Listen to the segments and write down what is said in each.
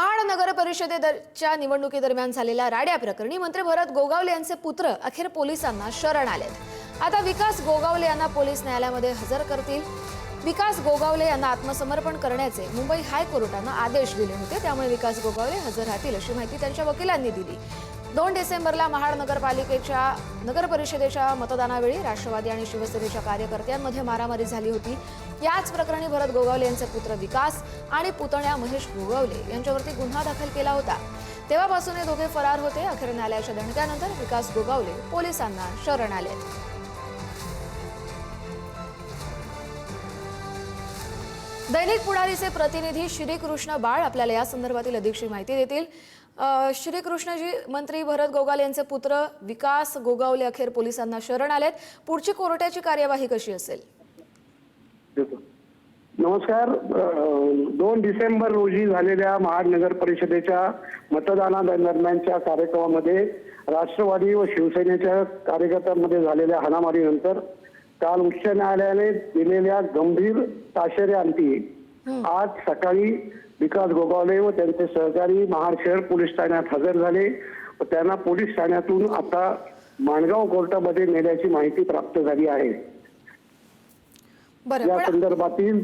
महाड नगर परिषदेच्या निवडणुकीदरम्यान झालेल्या राड्या प्रकरणी मंत्री भरत गोगावले यांचे पुत्र अखेर पोलिसांना शरण आलेत. आता विकास गोगावले यांना पोलीस न्यायालयामध्ये हजर करतील. विकास गोगावले यांना आत्मसमर्पण करण्याचे मुंबई हायकोर्टानं आदेश दिले होते. त्यामुळे विकास गोगावले हजर राहतील अशी माहिती त्यांच्या वकिलांनी दिली. दोन डिसेंबरला महाड नगरपालिकेच्या नगर परिषदेच्या मतदानावेळी राष्ट्रवादी आणि शिवसेनेच्या कार्यकर्त्यांमध्ये मारामारी झाली होती. याच प्रकरणी भरत गोगावले यांचे पुत्र विकास आणि पुतण्या महेश गोगावले यांच्यावरती गुन्हा दाखल केला होता. तेव्हापासून हे दोघे फरार होते. अखेर न्यायालयाच्या दणक्यानंतर विकास गोगावले पोलिसांना शरण आले. दैनिक पुढारीचे प्रतिनिधी श्रीकृष्ण बाळ आपल्याला या संदर्भातील अधिकची माहिती देतील. श्रीकृष्णजी मंत्री भरत गोगावले यांचे पुत्र विकास गोगावले अखेर पोलिसांना शरण आलेत. पुढची कोर्टाची कार्यवाही कशी असेल? देतो. नमस्कार दोन डिसेंबर रोजी झालेल्या महाड नगर परिषदेच्या मतदानादरम्यानच्या कार्यक्रमामध्ये राष्ट्रवादी व शिवसेनेच्या कार्यकर्त्यांमध्ये झालेल्या हाणामारीनंतर काल उच्च न्यायालयाने दिलेल्या गंभीर ताशेरे अंती आज सकाळी विकास गोगावले व त्यांचे सहकारी महाड शहर पोलीस ठाण्यात हजर झाले. व त्यांना पोलीस ठाण्यातून आता माणगाव कोर्टामध्ये नेल्याची माहिती प्राप्त झाली आहे. या संदर्भातील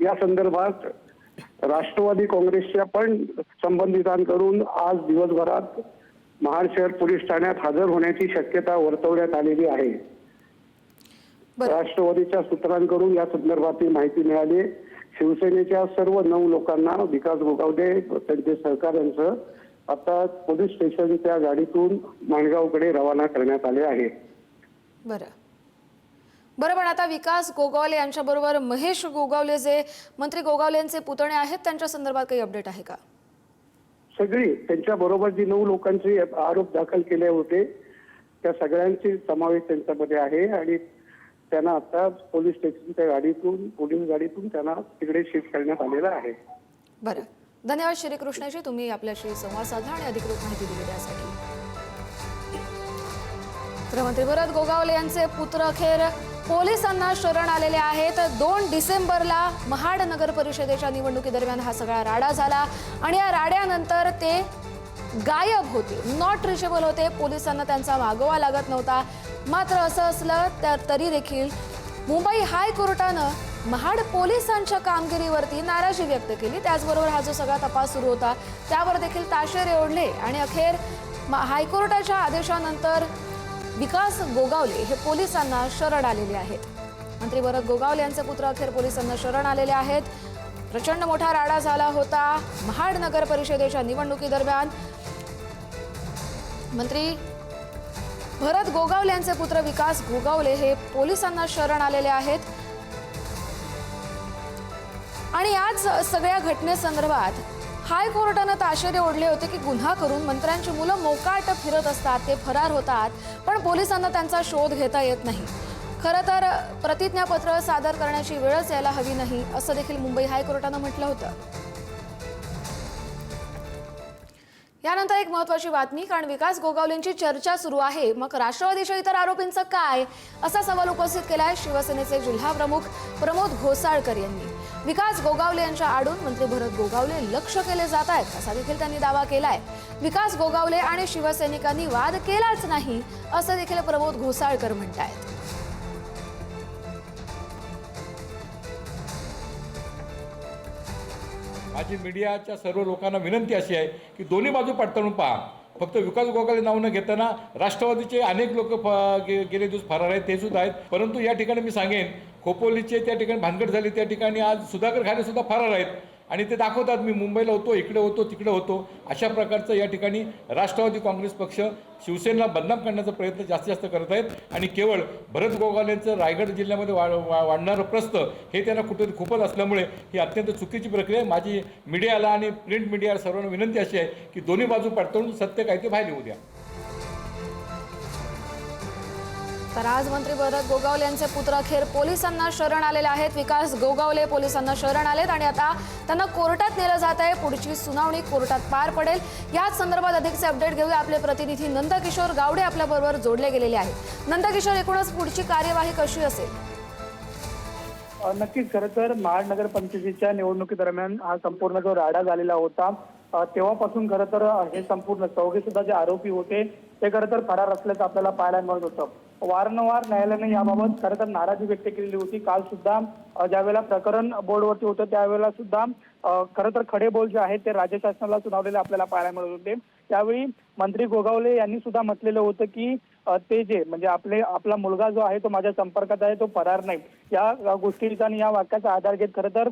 या संदर्भात राष्ट्रवादी काँग्रेसच्या पण संबंधितांकडून आज दिवसभरात महाड शहर पोलीस ठाण्यात हजर होण्याची शक्यता वर्तवण्यात आलेली आहे. राष्ट्रवादीच्या सूत्रांकडून या संदर्भातील माहिती मिळाली. शिवसेनेच्या सर्व नऊ लोकांना विकास गोगावले व त्यांचे सहकाऱ्यांसह आता पोलीस स्टेशनच्या गाडीतून माणगावकडे रवाना करण्यात आले आहे. बरं. बरं पण आता विकास गोगावले यांच्याबरोबर महेश गोगावले जे मंत्री गोगावले यांचे पुतणे आहेत त्यांच्या संदर्भात काही अपडेट आहे का? सगळी त्यांच्या बरोबर जी नऊ लोकांचे आरोप दाखल केले होते त्या सगळ्यांचे समावेश त्यांच्यामध्ये आहे आणि त्यांना आता पोलीस स्टेशनच्या गाडीतून पोलीस गाडीतून त्यांना तिकडे शिफ्ट करण्यात आलेलं आहे. बरं. धन्यवाद श्रीकृष्णजी तुम्ही आपल्याशी संवाद साधला आणि अधिकृत माहिती दिली त्यासाठी. गृहमंत्री भरत गोगावले यांचे पुत्र अखेर पोलिसांना शरण आलेले आहेत. दोन डिसेंबरला महाड नगर परिषदेच्या निवडणुकीदरम्यान हा सगळा राडा झाला आणि या राड्यानंतर ते गायब होते. नॉट रिचेबल होते. पोलिसांना त्यांचा मागोवा लागत नव्हता. मात्र असं असलं तर तरी देखील मुंबई हायकोर्टानं महाड पोलिसांच्या कामगिरीवरती नाराजी व्यक्त केली. त्याचबरोबर हा जो सगळा तपास सुरू होता त्यावर देखील ताशेरे ओढले आणि अखेर म- हायकोर्टाच्या आदेशानंतर विकास गोगावले हे पोलिसांना शरण आलेले आहेत. मंत्री भरत गोगावले यांचे पुत्र अखेर पोलिसांना शरण आलेले आहेत. प्रचंड मोठा राडा झाला होता महाड नगर परिषदेच्या निवडणुकीदरम्यान. मंत्री भरत गोगावले यांचे पुत्र विकास गोगावले हे पोलिसांना शरण आलेले आहेत. आणि आज सगळ्या घटनेसंदर्भात हायकोर्टानं आश्चर्य ओढले होते की गुन्हा करून मंत्र्यांची मुलं मोकाट फिरत असतात ते फरार होतात पण पोलिसांना त्यांचा शोध घेता येत नाही. खरं तर प्रतिज्ञापत्र सादर करण्याची वेळच यायला हवी नाही असं देखील मुंबई हायकोर्टानं म्हटलं होतं. यानंतर एक महत्वाची बातमी कारण विकास गोगावलेंची चर्चा सुरू आहे. मग राष्ट्रवादीच्या इतर आरोपींचं काय? असा सवाल उपस्थित केला आहे शिवसेनेचे जिल्हा प्रमुख प्रमोद घोसाळकर यांनी. विकास गोगावले यांच्या आडून मंत्री भरत गोगावले लक्ष केले जात आहेत असा देखील त्यांनी दावा केलाय. विकास गोगावले आणि शिवसैनिकांनी वाद केलाच नाही असं देखील प्रमोद घोसाळकर म्हणतायत. माझी मीडियाच्या सर्व लोकांना विनंती अशी आहे की दोन्ही बाजू पडताळून पहा. फक्त विकास गोगाले नाव न घेताना राष्ट्रवादीचे अनेक लोक गेले दिवस फरार आहेत ते सुद्धा आहेत. परंतु या ठिकाणी मी सांगेन खोपोलीचे त्या ठिकाणी भानगड झाली त्या ठिकाणी आज सुधाकर खाले सुद्धा फरार आहेत. आणि ते दाखवतात मी मुंबईला होतो इकडे होतो तिकडे होतो. अशा प्रकारचं या ठिकाणी राष्ट्रवादी काँग्रेस पक्ष शिवसेनेला बदनाम करण्याचा प्रयत्न जास्तीत जास्त करत आहेत. आणि केवळ भरत गोगावलेंचं रायगड जिल्ह्यामध्ये वा वा- वाढणारं प्रस्त हे त्यांना कुठेतरी खूपच असल्यामुळे ही अत्यंत चुकीची प्रक्रिया आहे. माझी मीडियाला आणि प्रिंट मीडियाला सर्वांना विनंती अशी आहे की दोन्ही बाजू पडताळून सत्य काय ते बाहेर येऊ द्या. तर आज मंत्री भरत गोगावले यांचे पुत्र अखेर पोलिसांना शरण आलेले आहेत. विकास गोगावले पोलिसांना शरण आलेत आणि आता त्यांना कोर्टात नेलं जात आहे. पुढची सुनावणी कोर्टात पार पडेल. याच संदर्भात अधिकचे अपडेट घेऊया आपले प्रतिनिधी नंदकिशोर गावडे आपल्याबरोबर जोडले गेलेले आहेत. नंदकिशोर एकूणच पुढची कार्यवाही कशी असेल? नक्कीच. खरं तर महाड नगरपंचायतीच्या निवडणुकीदरम्यान हा संपूर्ण जो राडा झालेला होता तेव्हापासून खरं तर हे संपूर्ण चौघे सुद्धा जे आरोपी होते ते खरं तर फरार असल्याचं आपल्याला पाहायला मिळत होतं. वारंवार न्यायालयाने याबाबत खरं तर नाराजी व्यक्त केलेली होती. काल सुद्धा ज्यावेळेला प्रकरण बोर्डवरती होतं त्यावेळेला सुद्धा खरं तर खडे बोल जे आहेत ते राज्य शासनाला सुनावलेले आपल्याला पाहायला मिळत होते. त्यावेळी मंत्री गोगावले यांनी सुद्धा म्हटलेलं होतं की ते जे म्हणजे आपले आपला मुलगा जो आहे तो माझ्या संपर्कात आहे तो फरार नाही. या गोष्टीचा आणि या वाक्याचा आधार घेत खरं तर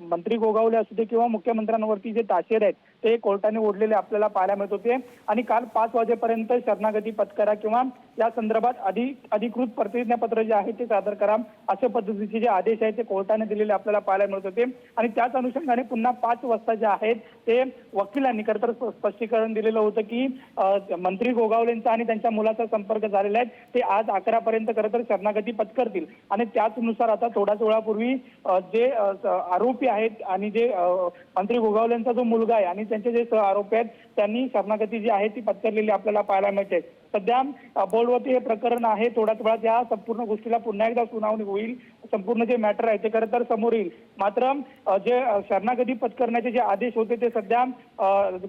मंत्री गोगावले असू दे किंवा मुख्यमंत्र्यांवरती जे ताशेर आहेत ते कोर्टाने ओढलेले आपल्याला पाहायला मिळत होते. आणि काल पाच वाजेपर्यंत शरणागती पत्करा किंवा या संदर्भात अधिक अधिकृत प्रतिज्ञापत्र जे आहे ते सादर करा अशा पद्धतीचे जे आदेश आहेत ते कोर्टाने दिलेले आपल्याला पाहायला मिळत होते. आणि त्याच अनुषंगाने पुन्हा पाच वाजता जे आहेत ते वकिलांनी खरं तर स्पष्टीकरण दिलेलं होतं की मंत्री गोगावलेंचा आणि त्यांच्या मुलाचा संपर्क झालेला आहे ते आज अकरा पर्यंत खरं तर शरणागती पत्करतील. आणि त्याचनुसार आता थोड्याच वेळापूर्वी जे आरोप आरोपी आहेत आणि जे मंत्री गोगावलेंचा जो मुलगा आहे आणि त्यांचे जे सह आरोपी आहेत त्यांनी शरणागती जी आहे ती पत्करलेली आपल्याला पाहायला मिळते. सध्या अ, बोलवती हे प्रकरण आहे थोड्याच वेळात या संपूर्ण गोष्टीला पुन्हा एकदा सुनावणी होईल. संपूर्ण जे मॅटर आहे ते खरं तर समोर येईल. मात्र जे शरणागती पत्करण्याचे जे आदेश होते ते सध्या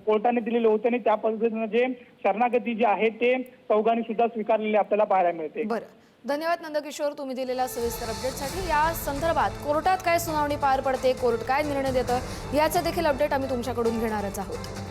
कोर्टाने दिलेले होते आणि त्या पद्धतीनं जे शरणागती जी आहे ते चौघांनी सुद्धा स्वीकारलेले आपल्याला पाहायला मिळते. बरं. धन्यवाद नंदकिशोर तुम्ही दिलेल्या सविस्तर अपडेटसाठी या संदर्भात कोर्टात काय सुनावणी पार पडते कोर्ट काय निर्णय देतं याचं देखील अपडेट आम्ही तुमच्याकडून घेणारच आहोत.